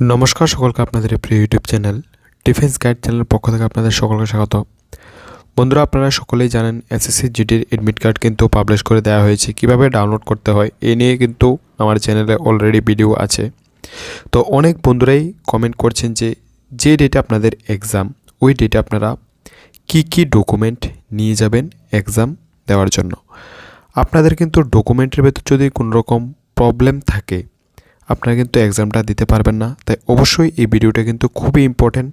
নমস্কার সকলকে আপনাদের প্রিয় ইউটিউব চ্যানেল ডিফেন্স গাইড চ্যানেলের পক্ষ থেকে আপনাদের সকলকে স্বাগত। বন্ধুরা, আপনারা সকলেই জানেন এসএসসি জিডির এডমিট কার্ড কিন্তু পাবলিশ করে দেওয়া হয়েছে। কীভাবে ডাউনলোড করতে হয় এ নিয়ে কিন্তু আমার চ্যানেলে অলরেডি ভিডিও আছে। তো অনেক বন্ধুরাই কমেন্ট করছেন যে যে ডেটে আপনাদের এক্সাম ওই ডেটে আপনারা কি কি ডকুমেন্ট নিয়ে যাবেন এক্সাম দেওয়ার জন্য। আপনাদের কিন্তু ডকুমেন্টের ভেতর যদি কোনো রকম প্রবলেম থাকে আপনারা কিন্তু এক্সামটা দিতে পারবেন না। তাই অবশ্যই এই ভিডিওটা কিন্তু খুবই ইম্পর্ট্যান্ট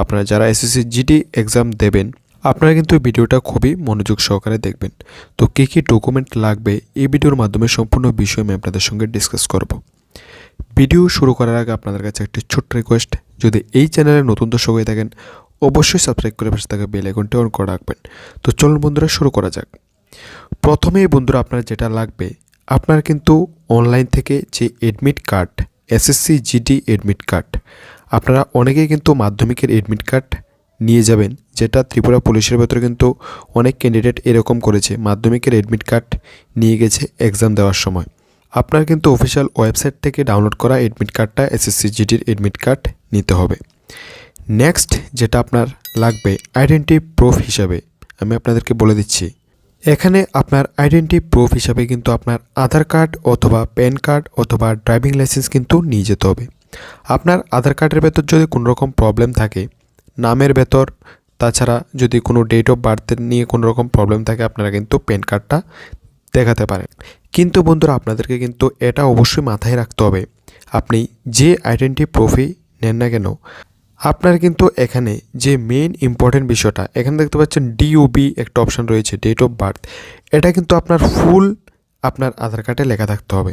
আপনারা যারা এসএসসি জিডি এক্সাম দেবেন, আপনারা কিন্তু ভিডিওটা খুবই মনোযোগ সহকারে দেখবেন। তো কী কী ডকুমেন্ট লাগবে? এই ভিডিওর মাধ্যমে সম্পূর্ণ বিষয় আমি আপনাদের সঙ্গে ডিসকাস করব। ভিডিও শুরু করার আগে আপনাদের কাছে একটি ছোট্ট রিকোয়েস্ট যদি এই চ্যানেলে নতুন দর্শক হয়ে থাকেন, অবশ্যই সাবস্ক্রাইব করে পাশে থাকা বেল আইকনটি অন করে রাখবেন। তো চলুন বন্ধুরা, শুরু করা যাক। প্রথমেই বন্ধুরা, আপনার যেটা লাগবে আপনার কিন্তু অনলাইন থেকে যে admit card SSC GD admit card আপনারা অনেকেই কিন্তু মাধ্যমিকের এডমিট কার্ড নিয়ে যাবেন, যেটা ত্রিপুরা পুলিশের ভেতরে কিন্তু অনেক ক্যান্ডিডেট এরকম করেছে, মাধ্যমিকের এডমিট কার্ড নিয়ে গেছে এক্সাম দেওয়ার সময়। আপনার কিন্তু অফিসিয়াল ওয়েবসাইট থেকে ডাউনলোড করা এডমিট কার্ডটা এসএসসি জিডির এডমিট কার্ড নিতে হবে। নেক্সট যেটা আপনার লাগবে আইডেন্টি প্রুফ হিসাবে, আমি আপনাদেরকে বলে দিচ্ছি। এখানে আপনার আইডেন্টি প্রুফ হিসাবে কিন্তু আপনার আধার কার্ড অথবা প্যান কার্ড অথবা ড্রাইভিং লাইসেন্স কিন্তু নিয়ে যেতে হবে। আপনার আধার কার্ডের ভেতর যদি কোনো রকম প্রবলেম থাকে, নামের ভেতর, তাছাড়া যদি কোনো ডেট অফ বার্থের নিয়ে কোনো রকম প্রবলেম থাকে, আপনারা কিন্তু প্যান কার্ডটা দেখাতে পারেন। কিন্তু বন্ধুরা, আপনাদেরকে কিন্তু এটা অবশ্যই মাথায় রাখতে হবে। আপনি যে আইডেন্টি প্রুফই নেন না কেন আপনার কিন্তু এখানে যে মেন ইম্পর্টেন্ট বিষয়টা, এখানে দেখতে পাচ্ছেন ডিওবি একটা অপশান রয়েছে ডেট অফ বার্থ এটা কিন্তু আপনার ফুল আপনার আধার কার্ডে লেখা থাকতে হবে।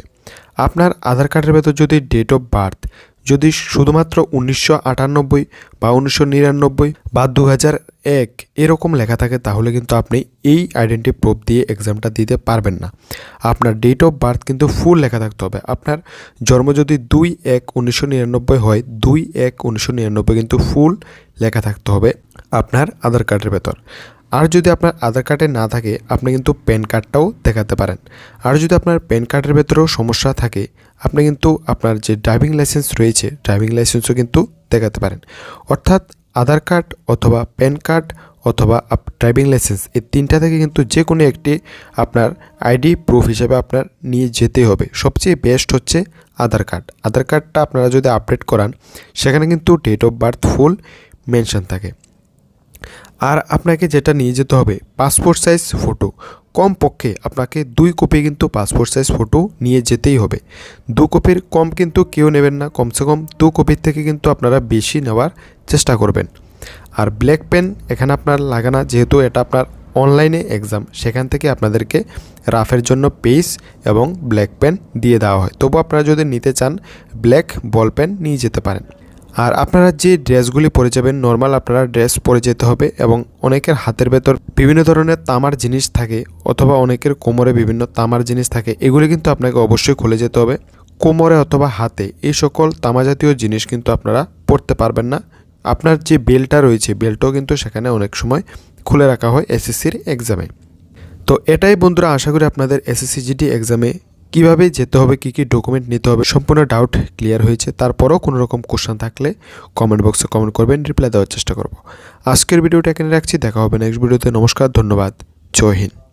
আপনার আধার কার্ডের ভেতর যদি ডেট অফ বার্থ যদি শুধুমাত্র উনিশশো আটানব্বই বা উনিশশো নিরানব্বই বা দু হাজার এক এরকম লেখা থাকে, তাহলে কিন্তু আপনি এই আইডেন্টি প্রুফ দিয়ে এক্সামটা দিতে পারবেন না। আপনার ডেট অফ বার্থ কিন্তু ফুল লেখা থাকতে হবে। আপনার জন্ম যদি দুই এক উনিশশো নিরানব্বই হয়, দুই এক উনিশশো নিরানব্বই কিন্তু ফুল লেখা থাকতে হবে আপনার আধার কার্ডের ভেতর। আর যদি আপনার আধার কার্ডে না থাকে, আপনি কিন্তু প্যান কার্ডটাও দেখাতে পারেন। আর যদি আপনার প্যান কার্ডের ভেতরেও সমস্যা থাকে, আপনি কিন্তু আপনার যে ড্রাইভিং লাইসেন্স রয়েছে ড্রাইভিং লাইসেন্সও কিন্তু দেখাতে পারেন। অর্থাৎ আধার কার্ড অথবা প্যান কার্ড অথবা ড্রাইভিং লাইসেন্স এই তিনটা থেকে কিন্তু যে কোনো একটি আপনার আইডি প্রুফ হিসেবে আপনার নিয়ে যেতে হবে। সবচেয়ে বেস্ট হচ্ছে আধার কার্ড। আধার কার্ডটা আপনারা যদি আপডেট করান, সেখানে কিন্তু date of birth full mention থাকে। আর আপনাকে যেটা নিয়ে যেতে হবে পাসপোর্ট সাইজ ফটো কমপক্ষে আপনাকে দুই কপি কিন্তু পাসপোর্ট সাইজ ফটো নিয়ে যেতেই হবে। দু কপির কম কিন্তু কেউ নেবেন না, কমসে কম দু কপির থেকে কিন্তু আপনারা বেশি নেওয়ার চেষ্টা করবেন। আর ব্ল্যাক পেন এখানে আপনার লাগে না, যেহেতু এটা আপনার অনলাইনে এক্সাম সেখান থেকে আপনাদেরকে রাফের জন্য পেজ এবং ব্ল্যাক পেন দিয়ে দেওয়া হয়। তবু আপনারা যদি নিতে চান ব্ল্যাক বল পেন নিয়ে যেতে পারেন। আর আপনারা যে ড্রেসগুলি পরে যাবেন নর্মাল আপনারা ড্রেস পরে যেতে হবে এবং অনেকের হাতের ভেতর বিভিন্ন ধরনের তামার জিনিস থাকে অথবা অনেকের কোমরে বিভিন্ন তামার জিনিস থাকে, এগুলি কিন্তু আপনাকে অবশ্যই খুলে যেতে হবে। কোমরে অথবা হাতে এই সকল তামা জাতীয় জিনিস কিন্তু আপনারা পরতে পারবেন না। আপনার যে বেলটা রয়েছে, বেলটাও কিন্তু সেখানে অনেক সময় খুলে রাখা হয় এসএসসির এক্সামে তো এটাই বন্ধুরা, আশা করি আপনাদের এসএসসি জিডি এক্সামে কীভাবে যেতে হবে, কী কী ডকুমেন্ট নিতে হবে, সম্পূর্ণ ডাউট ক্লিয়ার হয়েছে। তারপরও কোনো রকম কোশ্চেন থাকলে কমেন্ট বক্সে কমেন্ট করবেন রিপ্লাই দেওয়ার চেষ্টা করব। আজকের ভিডিওটা এখানে রাখছি, দেখা হবে নেক্সট ভিডিওতে নমস্কার, ধন্যবাদ। জয় হিন্দ।